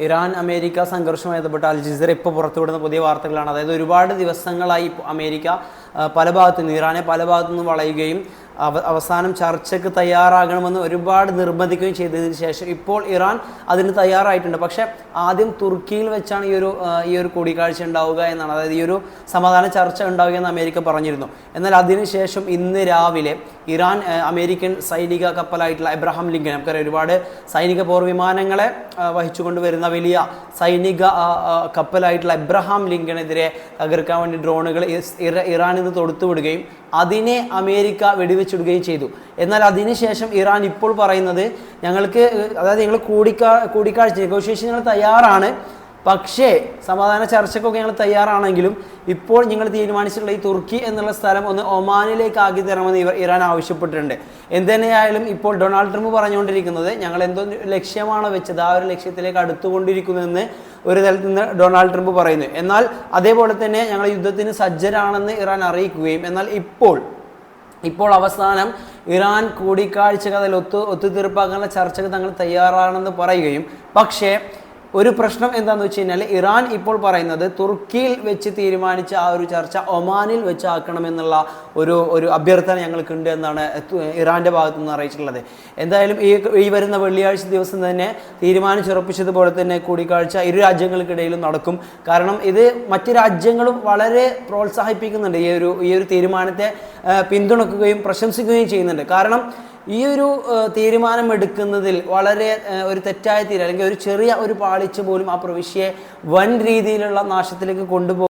Iran America സംഘർഷവുമായി ബന്ധപ്പെട്ട് അൽ Jazeera ഇപ്പോൾ പുറത്തുവിടുന്ന പുതിയ വാർത്തകളാണ്. അതായത് ഒരുപാട് ദിവസങ്ങളായി അമേരിക്ക പല ഭാഗത്തു നിന്ന് ഇറാനെ പല ഭാഗത്തു നിന്ന് വളയുകയും അവ അവസാനം ചർച്ചയ്ക്ക് തയ്യാറാകണമെന്ന് ഒരുപാട് നിർബന്ധിക്കുകയും ചെയ്തതിന് ശേഷം ഇപ്പോൾ ഇറാൻ അതിന് തയ്യാറായിട്ടുണ്ട്. പക്ഷേ ആദ്യം തുർക്കിയിൽ വെച്ചാണ് ഈ ഒരു ഈ ഒരു കൂടിക്കാഴ്ച ഉണ്ടാവുക എന്നാണ്. അതായത് ഈ ഒരു സമാധാന ചർച്ച ഉണ്ടാവുക എന്ന് അമേരിക്ക പറഞ്ഞിരുന്നു. എന്നാൽ അതിനുശേഷം ഇന്ന് രാവിലെ ഇറാൻ അമേരിക്കൻ സൈനിക കപ്പലായിട്ടുള്ള എബ്രഹാം ലിങ്കൻ നമുക്കറിയാം ഒരുപാട് സൈനിക പോർ വിമാനങ്ങളെ വഹിച്ചുകൊണ്ട് വരുന്ന വലിയ സൈനിക കപ്പലായിട്ടുള്ള എബ്രഹാം ലിങ്കനെതിരെ തകർക്കാൻ വേണ്ടി ഡ്രോണുകൾ ഇറാൻ ഇന്ന് തൊടുത്തുവിടുകയും അതിനെ അമേരിക്ക വെടിവെച്ചിടുകയും ചെയ്തു. എന്നാൽ അതിനുശേഷം ഇറാൻ ഇപ്പോൾ പറയുന്നത് ഞങ്ങൾക്ക് അതായത് ഞങ്ങൾ കൂടിക്കാ കൂടിക്കാഴ്ച നെഗോഷിയേഷൻ ഞങ്ങൾ തയ്യാറാണ്. പക്ഷേ സമാധാന ചർച്ചയ്ക്കൊക്കെ ഞങ്ങൾ തയ്യാറാണെങ്കിലും ഇപ്പോൾ നിങ്ങൾ തീരുമാനിച്ചിട്ടുള്ള ഈ തുർക്കി എന്നുള്ള സ്ഥലം ഒന്ന് ഒമാനിലേക്ക് ആക്കി തരണമെന്ന് ഇവർ ഇറാൻ ആവശ്യപ്പെട്ടിട്ടുണ്ട്. എന്തുതന്നെയായാലും ഇപ്പോൾ ഡൊണാൾഡ് ട്രംപ് പറഞ്ഞുകൊണ്ടിരിക്കുന്നത് ഞങ്ങൾ എന്തോ ലക്ഷ്യമാണോ വെച്ചത് ആ ഒരു ലക്ഷ്യത്തിലേക്ക് അടുത്തുകൊണ്ടിരിക്കുന്നതെന്ന് ഒരു തലത്തിൽ നിന്ന് ഡൊണാൾഡ് ട്രംപ് പറയുന്നു. എന്നാൽ അതേപോലെ തന്നെ ഞങ്ങൾ യുദ്ധത്തിന് സജ്ജരാണെന്ന് ഇറാൻ അറിയിക്കുകയും എന്നാൽ ഇപ്പോൾ ഇപ്പോൾ അവസാനം ഇറാൻ കൂടിക്കാഴ്ചകളിൽ ഒത്തു ഒത്തുതീർപ്പാക്കാനുള്ള ചർച്ചകൾ തങ്ങൾ തയ്യാറാണെന്ന് പറയുകയും. പക്ഷേ ഒരു പ്രശ്നം എന്താണെന്ന് വെച്ച് കഴിഞ്ഞാൽ ഇറാൻ ഇപ്പോൾ പറയുന്നത് തുർക്കിയിൽ വെച്ച് തീരുമാനിച്ച ആ ഒരു ചർച്ച ഒമാനിൽ വെച്ച് ആക്കണമെന്നുള്ള ഒരു ഒരു അഭ്യർത്ഥന ഞങ്ങൾക്കുണ്ട് എന്നാണ് ഇറാന്റെ ഭാഗത്തു നിന്ന് അറിയിച്ചിട്ടുള്ളത്. എന്തായാലും ഈ ഈ വരുന്ന വെള്ളിയാഴ്ച ദിവസം തന്നെ തീരുമാനിച്ചുറപ്പിച്ചതുപോലെ തന്നെ കൂടിക്കാഴ്ച ഇരു രാജ്യങ്ങൾക്കിടയിലും നടക്കും. കാരണം ഇത് മറ്റ് രാജ്യങ്ങളും വളരെ പ്രോത്സാഹിപ്പിക്കുന്നുണ്ട്. ഈ ഒരു ഈ ഒരു തീരുമാനത്തെ പിന്തുണക്കുകയും പ്രശംസിക്കുകയും ചെയ്യുന്നുണ്ട്. കാരണം ഈ ഒരു തീരുമാനം എടുക്കുന്നതിൽ വളരെ ഒരു തെറ്റായ തീരുമാനം അല്ലെങ്കിൽ ഒരു ചെറിയ ഒരു പാളിച്ച പോലും ആ പ്രവിശ്യയെ വൻ രീതിയിലുള്ള നാശത്തിലേക്ക് കൊണ്ടുപോകും.